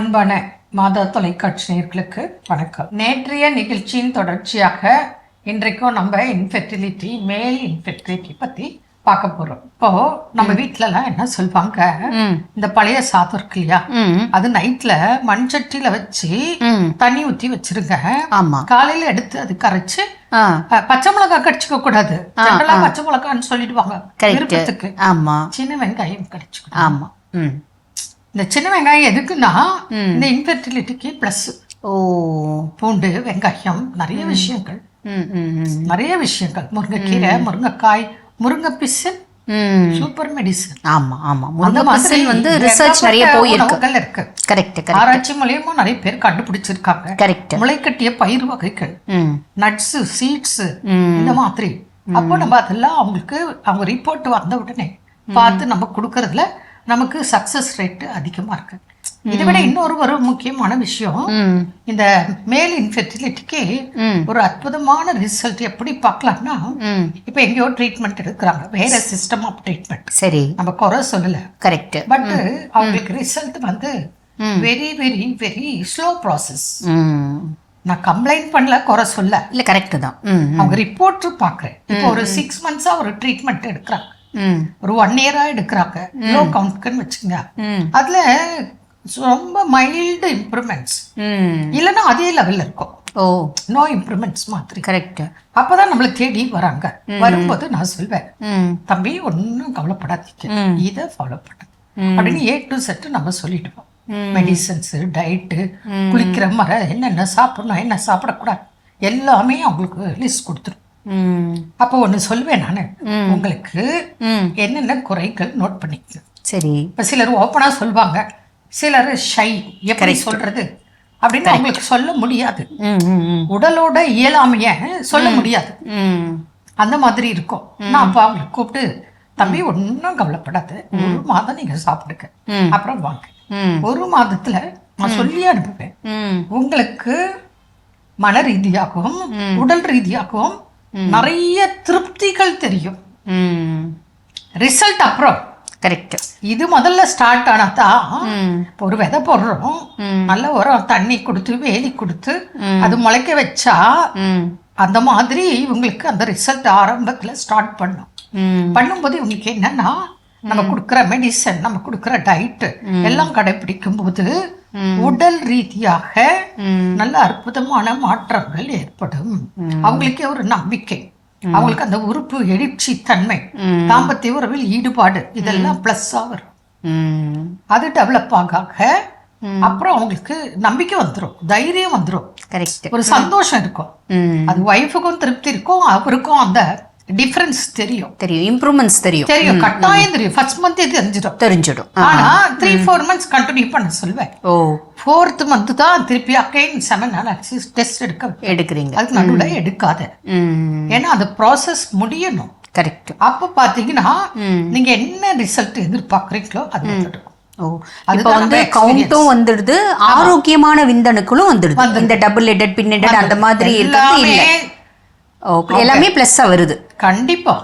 அன்பான மாதா தொலைக்காட்சி நேயர்களுக்கு வணக்கம். நேற்றைய நிகழ்ச்சியின் தொடர்ச்சியாக இன்றைக்கும் நம்ம இன்ஃபெர்டிலிட்டி மேல் இன்ஃபெர்டிலிட்டி பத்தி பார்க்க போறோம். இப்போ நம்ம வீட்ல எல்லாம் என்ன சொல்லுவாங்க இந்த பழைய சாதம் இருக்கு இல்லையா? அது நைட்ல மண் சட்டியில வச்சு தண்ணி ஊத்தி வச்சிருங்க. ஆமா. காலையில எடுத்து அது கரைச்சு பச்சை மிளகாய் கடிச்சுக்க கூடாது. பச்சை மிளகான்னு சொல்லிடுவாங்க. விருப்பத்துக்கு. ஆமா. சின்ன வெங்காயம் கடிச்சுக்கணும். ஆமா. இந்த சின்ன வெங்காயம் எதுக்குன்னா இந்த இன்ஃபெர்டிலிட்டிக்கு ப்ளஸ் ஓ. பூண்டு வெங்காயம் நிறைய விஷயங்கள். நிறைய விஷயங்கள். முருங்கைக்கீரை முருங்கைக்காய் முருங்கை பிசன் ம். சூப்பர் மெடிசன் ஆமா ஆமா. முருங்கை வந்து ரிசர்ச் நிறைய ஏகப்பட்ட போயிருக்கு. உணவுகள் இருக்கு. கரெக்ட் ஆராய்ச்சி மூலியமா நிறைய பேர் கண்டுபிடிச்சிருக்காங்க. கரெக்ட் முளைக்கட்டிய பயிர் வகைகள். நட்ஸ் சீட்ஸ் இந்த மாதிரி. அப்போ நம்ம அதெல்லாம் அவங்களுக்கு அவங்க ரிப்போர்ட் வந்த உடனே பார்த்து நம்ம கொடுக்கறதுல நமக்கு சக்சஸ் ரேட் அதிகமா இருக்கு. இதை விட இன்னொரு ஒரு முக்கியமான விஷயம் இந்த மேல் இன்ஃபெர்டிலிட்டிக்கு ஒரு அற்புதமான ரிசல்ட் எப்படி பார்க்கலாம்னா இப்போ எங்கேயோ ட்ரீட்மெண்ட் எடுக்கிறாங்க. வேற சிஸ்டம் ஆஃப் ட்ரீட்மெண்ட் சரி. நம்ம குறை சொல்லல. கரெக்ட் பட் அவங்களுக்கு ரிசல்ட் வந்து very very very slow process நான் கம்ப்ளைண்ட் பண்ணல குறை சொல்ல இல்ல கரெக்ட் தான். அவங்க ரிப்போர்ட் பார்க்குறேன் இப்போ ஒரு சிக்ஸ் மந்த்ஸா ஒரு ட்ரீட்மெண்ட் எடுக்கிறாங்க. ஒரு ஒன் இயரா எடுக்கிறாங்க. லோ கவுண்ட்க்குன்னு வச்சுக்கோங்க. ம். அதுல ரொம்ப மைல்டு இம்ப்ரூவ்மெண்ட்ஸ் இல்லைன்னா அதே லெவல்ல இருக்கும். ஓ. நோ இம்ப்ரூவ்மெண்ட்ஸ் மாதிரி. கரெக்ட் அப்பதான் நம்மளை தேடி வராங்க. வரும்போது நான் சொல்வேன் தம்பி ஒன்றும் கவலைப்படாதீங்க. இதை ஃபாலோ பண்ணுங்க ம். அப்படின்னு ஏ டு செட் நம்ம சொல்லிடுவோம். மெடிசன்ஸ் டயட்டு குளிக்கிற மர என்னென்ன சாப்பிடணும் என்ன சாப்பிடக்கூடாது எல்லாமே அவங்களுக்கு லிஸ்ட் கொடுத்துரும். அப்போ ஒன்று சொல்வேன் நான். உங்களுக்கு என்னென்ன குறைகள் நோட் பண்ணிக்கங்க. சரி. இப்போ சிலர் ஓப்பனாக சொல்லுவாங்க சிலர் ஷை எப்படி சொல்றது? அப்படின்னு அவங்களுக்கு சொல்ல முடியாது. உடலோட இயலாமைய சொல்ல முடியாது. அந்த மாதிரி இருக்கும். நான் அப்போ அவங்களுக்கு கூப்பிட்டு தம்பி ஒன்றும் கவலைப்படாது. ஒரு மாதம் நீங்க சாப்பிடுங்க. அப்புறம் வாங்க. ஒரு மாதத்துல நான் சொல்லி அனுப்புவேன். உங்களுக்கு மன ரீதியாகவும் உடல் ரீதியாகவும் நிறைய திருப்திகள் தெரியும். ரிசல்ட் அப்புறம். கரெக்ட் இது முதல்ல ஸ்டார்ட் ஆனாதான் ம் இப்போ ஒரு விதை போடுறோம். நல்ல உரம் தண்ணி கொடுத்து வேலி கொடுத்து அது முளைக்க வச்சா அந்த மாதிரி இவங்களுக்கு அந்த ரிசல்ட் ஆரம்பத்துல ஸ்டார்ட் பண்ணும். பண்ணும்போது இவங்களுக்கு என்னன்னா நம்ம கொடுக்குற மெடிசன் நம்ம கொடுக்குற டயட் எல்லாம் கடைபிடிக்கும் போது உடல் ரீதியாக. நல்ல அற்புதமான மாற்றங்கள் ஏற்படும். அவங்களுக்கே ஒரு நம்பிக்கை. அவங்களுக்கு அந்த உறுப்பு எழுச்சி தன்மை. தாம்பத்திய உறவில் ஈடுபாடு இதெல்லாம் பிளஸ்ஸா வரும். அது டெவலப் ஆக அப்புறம் அவங்களுக்கு நம்பிக்கை வந்துரும் தைரியம் வந்துரும். கரெக்ட் ஒரு சந்தோஷம் இருக்கும். அது ஒய்ஃபுக்கும் திருப்தி இருக்கும் அவருக்கும் அந்த டிஃபரன்ஸ் தெரியும். தெரியும் இம்ப்ரூவ்மெண்ட்ஸ் தெரியும். தெரியும் கட்டாயம் தெரியும். ஃபர்ஸ்ட் மந்த் தெரிஞ்சிடும். தெரிஞ்சிடும். ஆ. ஆனா த்ரீ ஃபோர் மந்த்ஸ் கண்டினியூ பண்ண சொல்வேன். ஓ. ஃபோர்த் மந்த் தான் திருப்பி அகைன் செவன் அனாலிசிஸ் டெஸ்ட் எடுக்க எடுக்கிறீங்க. அதுக்கு நடுவில் எடுக்காத. ஏன்னா அந்த ப்ராசஸ் முடியணும். கரெக்ட் அப்போ பார்த்தீங்கன்னா ம். நீங்க என்ன ரிசல்ட் எதிர்பார்க்குறீங்களோ அது வந்துடும் இப்போ வந்து நம்ம கவுண்ட்டும் வந்துடுது ஆரோக்கியமான விந்தணுக்களும் வந்துடுது. இந்த டபுள் ஹெடட் பின் அந்த மாதிரி இருக்கிறது இல்ல. எல்லாமே பிளஸ்ஸா வருது. கண்டிப்பா.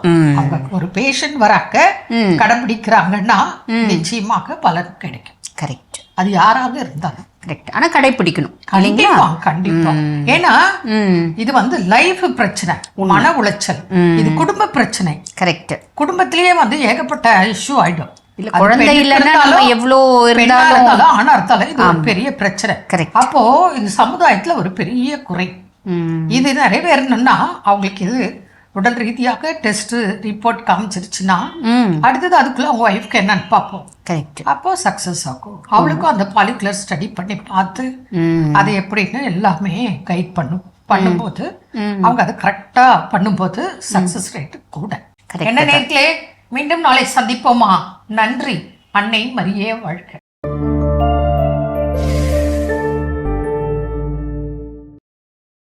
அவங்க ஒரு பேஷண்ட் வராக்க. கடைபிடிக்கிறாங்கன்னா நிச்சயமாக பலன் கிடைக்கும். கரெக்ட் அது யாராக இருந்தாலும். கரெக்ட் ஆனா கடைபிடிக்கணும் கண்டிப்பா கண்டிப்பா. ஏன்னா இது வந்து லைஃப் பிரச்சனை மன உளைச்சல். இது குடும்ப பிரச்சனை. கரெக்ட் குடும்பத்திலேயே வந்து ஏகப்பட்ட இஷ்யூ ஆயிடும். இல்ல குழந்தை இல்லைன்னா எவ்வளோ இருந்தாலும் ஆணா இருந்தாலும் இது ஒரு பெரிய பிரச்சனை. Correct. அப்போ இது சமுதாயத்துல ஒரு பெரிய குறை. இது நிறைவேறணும்னா அவங்களுக்கு இது உடல் ரீதியாக டெஸ்ட் ரிப்போர்ட் காமிச்சிருச்சுன்னா அடுத்தது அதுக்குள்ள அவங்க ஒய்ஃப்க்கு என்னன்னு பார்ப்போம். அப்போ சக்சஸ் ஆகும். அவளுக்கும் அந்த பாலிகுலர் ஸ்டடி பண்ணி பார்த்து அது எப்படின்னு எல்லாமே கைட் பண்ணும். பண்ணும்போது அவங்க அதை கரெக்டா பண்ணும்போது சக்சஸ் ரேட் கூட. என்ன நேர்களே மீண்டும் நாளை சந்திப்போமா? நன்றி. அன்னை மரியே வாழ்க.